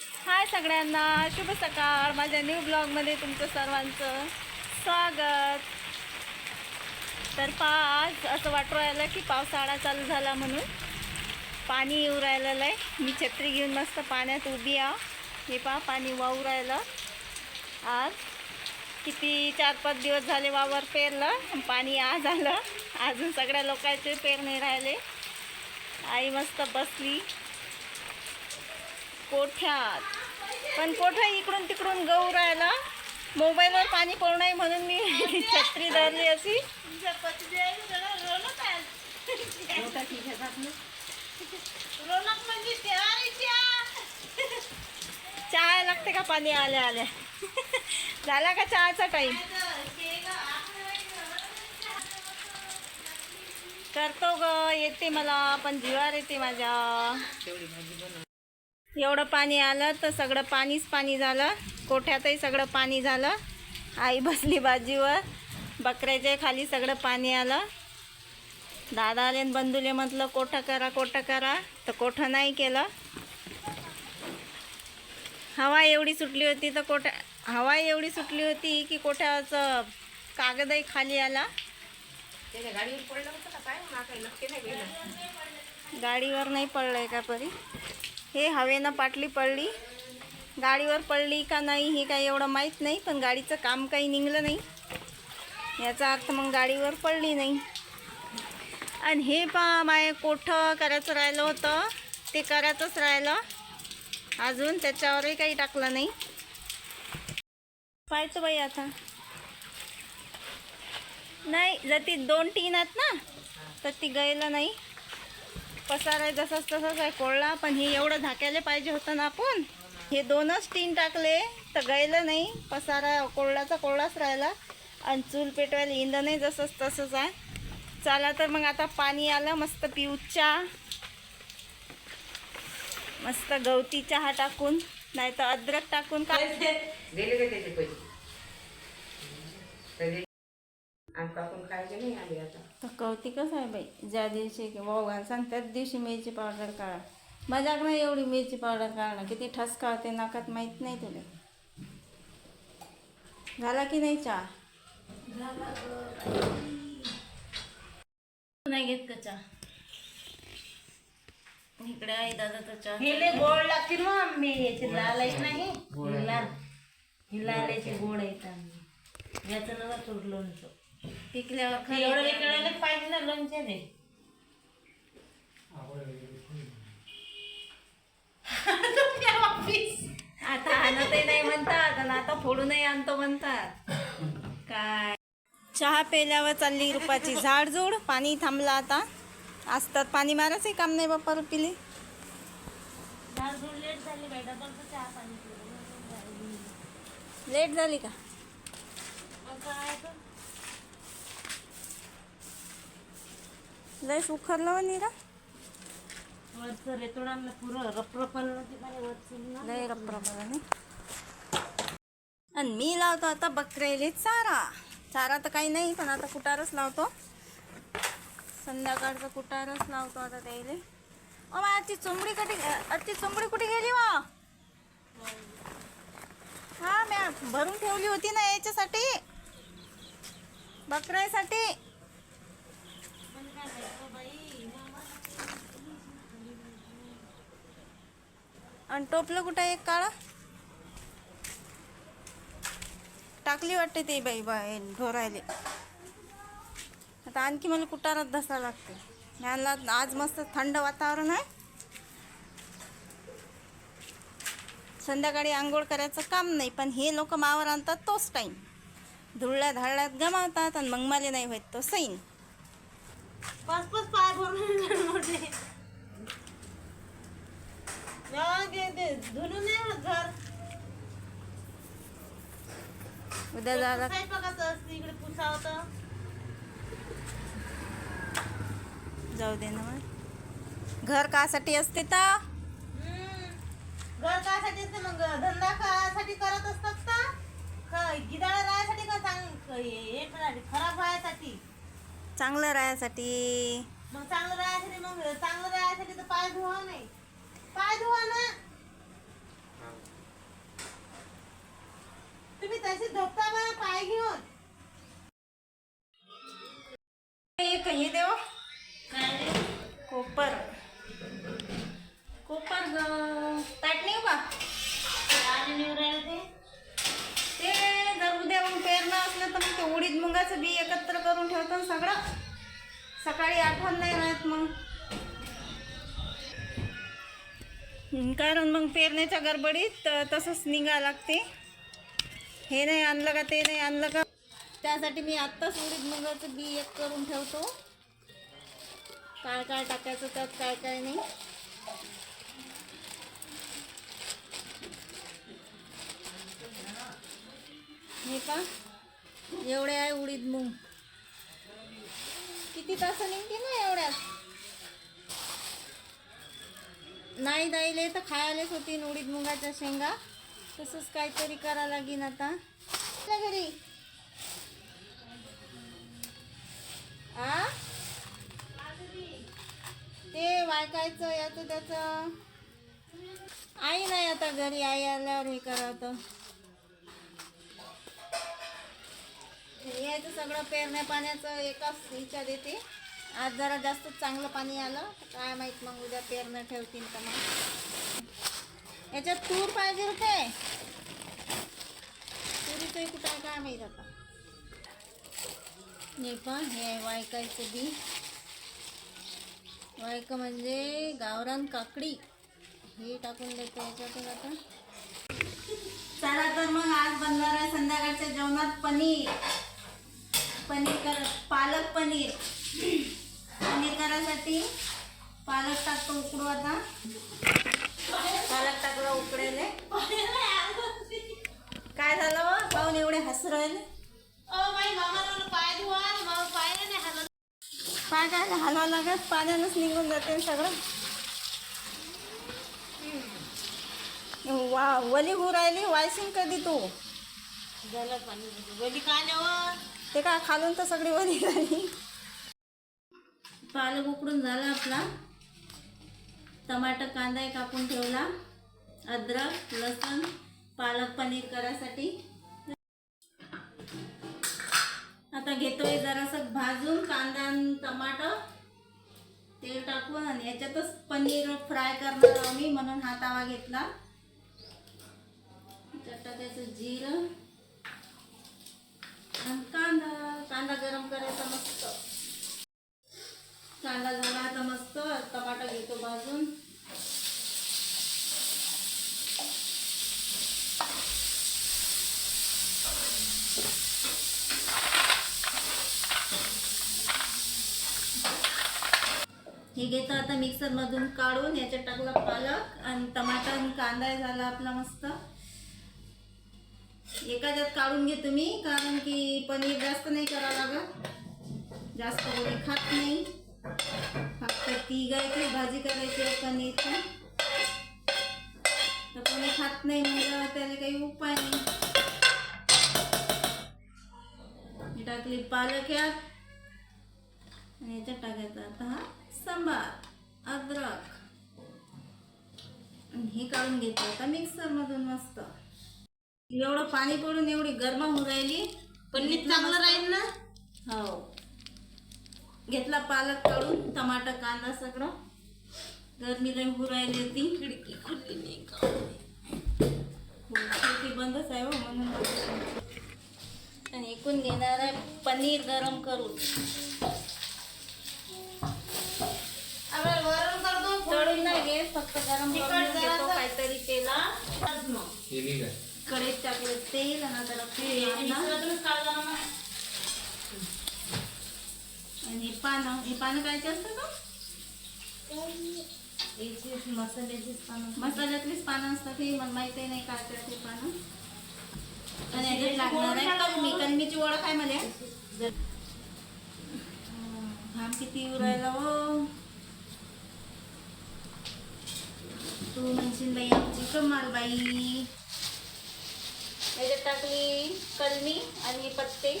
हाय सगळ्यांना शुभ सकाळ. माझ्या न्यू ब्लॉगमध्ये तुमचं सर्वांचं स्वागत. तर पा आज असं वाटू राहिलं की पावसाळा चालू झाला म्हणून पाणी येऊ राहिलेलं आहे मी छत्री घेऊन मस्त पाण्यात उभी आहे. हे पहा पाणी वाहू राहिलं. आज किती चार पाच दिवस झाले वावर पेरलं. पाणी आज आलं. अजून सगळ्या लोकांचे पेरणे राहिले. आई मस्त बसली. कोठ्यात? पण कोठा इकडून तिकडून गहू राहिला मोबाईलवर पाणी पडू नये म्हणून मी छत्री धरली अशी. चहा लागते का पाणी आल्या आल्या? झाला का चहाचा टाईम करतो ग येते मला पण जीवार येते माझ्या. एवढं पाणी आलं तर सगळं पाणीच पाणी झालं. कोठ्यातही सगळं पाणी झालं. आई बसली बाजीवर. बकऱ्याच्या खाली सगळं पाणी आलं. दादा आले आणि बंधूले म्हटलं कोठं करा कोठं करा. तर कोठं नाही केलं. हवा एवढी सुटली होती तर कोठ्या हवा एवढी सुटली होती की कोठ्याचं कागदही खाली आला. गाडीवर पडलं नाही नाही पडलंय का परी? हे हवेनं पाटली पडली. गाडीवर पडली का नाही हे काही एवढं माहीत नाही पण गाडीचं काम काही निघलं नाही. याचा अर्थ मग गाडीवर पडली नाही. आणि हे पा माय कोठं करायचं राहिलं होतं ते करायचंच राहिलं. अजून त्याच्यावरही काही टाकलं नाही. पाहायचं बाई आता. नाही जर ती दोन टीन आहेत ना तर ती गेलं नाही. पसार आहे जसंच तसंच आहे कोळला पण हे एवढं झाक्याले पाहिजे होतं ना आपण. हे दोनच टीन टाकले तर गायलं नाही. पसारा कोळलाचा कोळलाच राहिला. आणि चूल पेटवायला इंधन आहे जसंच तसंच आहे. चला तर मग आता पाणी आलं मस्त पिऊ चहा. मस्त गवती चहा टाकून नाही तर अद्रक टाकून काय कापून खायचे नाही आले आता. तर कौतिकच आहे बाई. ज्या दिवशी की वाव घाल सांग त्याच दिवशी मिरची पावडर काढा. मजाक नाही एवढी मिरची पावडर काढणं. किती ठसका होते नाकात माहीत नाही तुला. झाला की नाही चहा? नाही घेत का चहा? इकडे आहे दादाचा चहा hele गोड लागते ना आंबे याचे लाल आहेत नाही हे. लाल. हे लाल याचे गोड आहेत आंबे याचं नका ते खरं एवढं पाहिजे ना आता आणतही नाही म्हणतात आणि आता फोडूनही आणतो म्हणतात. काय? चहा पेल्यावर चालली रुपाची झाडझूड. पाणी थांबलं आता. आज तर पाणी मारायचंही काम नाही बाप्पा रुपीले. लेट झाली का? लय उखरलं हो नीरा वरचं रेतोडांना पुरं रपरपलं ते मला वरचं ना लय आणि मी लावतो आता बकऱ्याले चारा. चारा तर काही नाही पण आता कुटारच लावतो. संध्याकाळचं कुटारच लावतो आता त्याले. ओ आजची चुंबडी कधी आजची चुंबडी कुठे गेली वा? हा म्या भरून ठेवली होती ना याच्यासाठी. बकऱ्यासाठी. आणि टोपलं कुठं आहे एक काळा? टाकली वाटते ते बाई बाई ढोरायले. आता आणखी मला कुटारात धसा लागते. ह्याला आज मस्त थंड वातावरण आहे. संध्याकाळी आंघोळ करायचं काम नाही पण हे लोक मावर आणतात तोच टाईम धुळल्या धाळल्यात गमावतात आणि मग मला नाही होत तो सैन पाच पाच पाय भरून मोठे. होत घर. उद्या स्वयंपाकाचं असतं इकडे पुसा होतं जाऊ दे ना मग. घर कासाठी असते तर. घर कासाठी असते मग धंदा कासाठी करत असतात का? गिदाळ राहायसाठी का चांग हे खराब व्हायसाठी? चांगलं राहायसाठी. मग चांगलं राहायसाठी मग चांगलं राहायसाठी तर पाय धुवा नाही. पाय धुवा ना. तुम्ही तसे धोपता बरं पाय घेऊन. एक हे देव. कोपर. कोपर ग. मुगाचं बी एकत्र करून ठेवतो ना सगळं. सकाळी आठवण नाही राहत मग. कारण मग पेरण्याच्या गडबडीत तसंच निघा लागते. हे नाही आणलं का ते नाही आणलं का? त्यासाठी मी आत्ताच उडीद मुगाचं बी एक करून ठेवतो. काय काय टाकायचं त्यात काय काय नाही. हे का एवढे आहे उडीद मूग. किती तास निघते ना एवढ्यात? नाही दाईले तर खायलाच होती उडीद मुगाच्या शेंगा. तसंच काहीतरी करा लागीन आता. घरी. आ? ते वायकायचं याचं त्याचं. आई नाही आता घरी आई आल्यावर हे करावं यायचं सगळं पेरण्या पाण्याचं एकाच हिच्या देते आज जरा जास्त चांगलं पाणी आलं काय माहीत मग उद्या पेरणं ठेवतील का मग. याच्यात तूर पाहिजे काय तुरीचं कुठं आहे काय माहीत आता. हे पण हे आहे वायकायचं बी. वायक म्हणजे गावरान काकडी. हे टाकून देतो याच्यातून आता. चला तर मग आज बनणार आहे संध्याकाळच्या जेवणात पनीर. पनीर कर पालक पनीर. पनीर करायसाठी पालक टाकतो उकडू आता. पालक टाकलं उकडेले काय झालं पाहून एवढे हस राहिले बाई पाय नाही काय हलवा लागत पाण्यानंच निघून जाते सगळं. वा वली हो राहिली वायसिंग कधी तू? झालं पाणी वली काय ते काय खालून तर सगळी वरी झाली पालक उकडून झाला आपला. टमाटर कांदा एक कापून ठेवला. अद्रक लसण पालक पनीर करायसाठी. आता घेतोय जरासं भाजून कांदा आणि टमाटर. तेल टाकून आणि याच्यातच पनीर फ्राय करणार आम्ही म्हणून हा तवा घेतला. त्याचं जिरं. आणि कांदा कांदा गरम करायचा मस्त. कांदा झाला आता मस्त टमाटा घेतो भाजून. हे घेतो आता मिक्सर मधून काढून याच्यात टाकला पालक आणि टमाटर आणि कांदा झाला आपला मस्त. एखाद्यात काढून घे तुम्ही कारण की पनीर जास्त नाही करावं लागत. जास्त कोणी खात नाही. फक्त तिघायची भाजी करायची पनीर तर कोणी खात नाही म्हणजे त्याला काही उपाय नाही. टाकली पालक यात. आणि याच्यात टाकायचा आता हा सांबार अद्रक. आणि हे काढून घेतो आता मिक्सरमधून मस्त. एवढं पाणी पडून एवढी गरमा होऊन राहिली. पनीर चांगलं राहील ना? हो. घेतला पालक काढून टमाटर कांदा सगळं. गरमी लई होऊ राहिली होती. खिडकी खुलली नाही का खिडकी बंदच आहे हो म्हणून आणि एकूण घेणार आहे पनीर गरम करून. तळून नाही घेत फक्त गरम. काहीतरी तेला केली कढईत टाकलं तेल आणि ना आणि हे पानं हे पानं कायचे असतं का? याची मसाल्याचीच पानं मसाल्यातलीच पानं असतात हे मला माहिती नाही काय ते पानं. आणि याच्यात लागणार आहे कलमी कलमीची ओळख आहे मला घाम किती राहिला हो. तू म्हणशील बाई आमची कमाल बाई. याच्यात टाकली कलमी आणि पत्ते.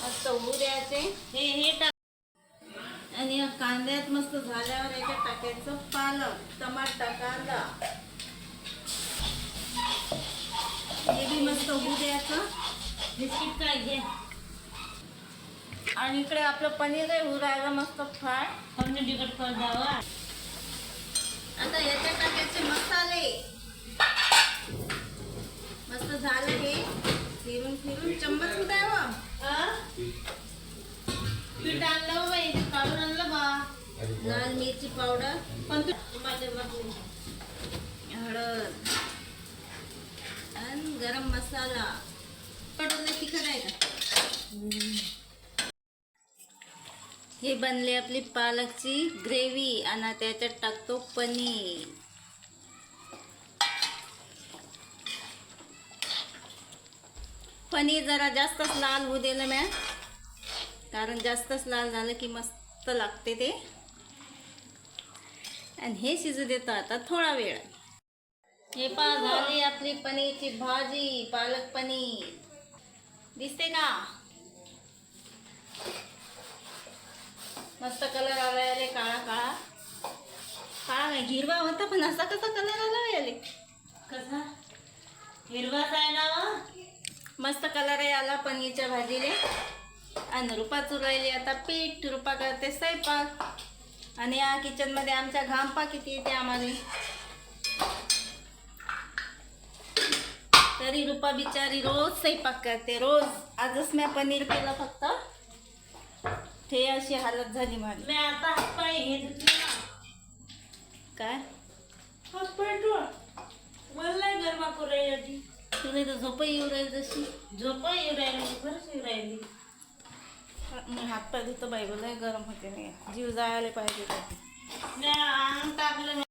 मस्त उभू द्यायचे. हे हे टाक. आणि कांद्यात मस्त झाल्यावर याच्यात टाकायचं पालक टमाटा कांदा. हे बी मस्त होऊ द्यायचं. बिस्किट काय घे. आणि इकडे आपलं पनीर आहे राहिलं मस्त फ्राय. कमी तिखट कर द्यावा आता याच्यात टाकायचे मसाले. मस्त झालं हे. फिरून फिरून. चम्मच कुठे आहे पीठ आणलं हो बाई काढून आणलं बा. लाल मिरची पावडर. पण हळद. आणि गरम मसाला. तिखट आहे का? हे बनले आपली पालकची ग्रेव्ही. आणि त्याच्यात टाकतो पनीर. पनीर जरा जास्तच लाल होऊ दिलं मॅ कारण जास्तच लाल झालं की मस्त लागते ते. आणि हे शिजू देतो आता थोडा वेळ. हे पा झाली आपली पनीरची भाजी पालक पनीर. दिसते का? मस्त कलर आला याले काळा काळा. काळा नाही हिरवा होता पण असा कसा कलर आला याले? कसा? हिरवाच आहे ना मस्त कलर आहे आला पनीरच्या भाजीले. आणि रुपा चुरायली आता पीठ रुपा करते स्वयंपाक. आणि या किचनमध्ये आमच्या घामपा किती येते आम्हाला. तरी रुपा बिचारी रोज स्वयंपाक करते रोज. आजच मी पनीर केलं फक्त. ते अशी हालत झाली माझी. मी आता घेत होती ना. काय? हातपाय टोळ मला गरमा राहिली तुला तर झोप येऊ राहील जशी. झोप येऊ राहिली खरंच येऊ राहिली. मी हातपाय धुतो बाई लय गरम होते नाही जीव जायला पाहिजे अंग टाकलं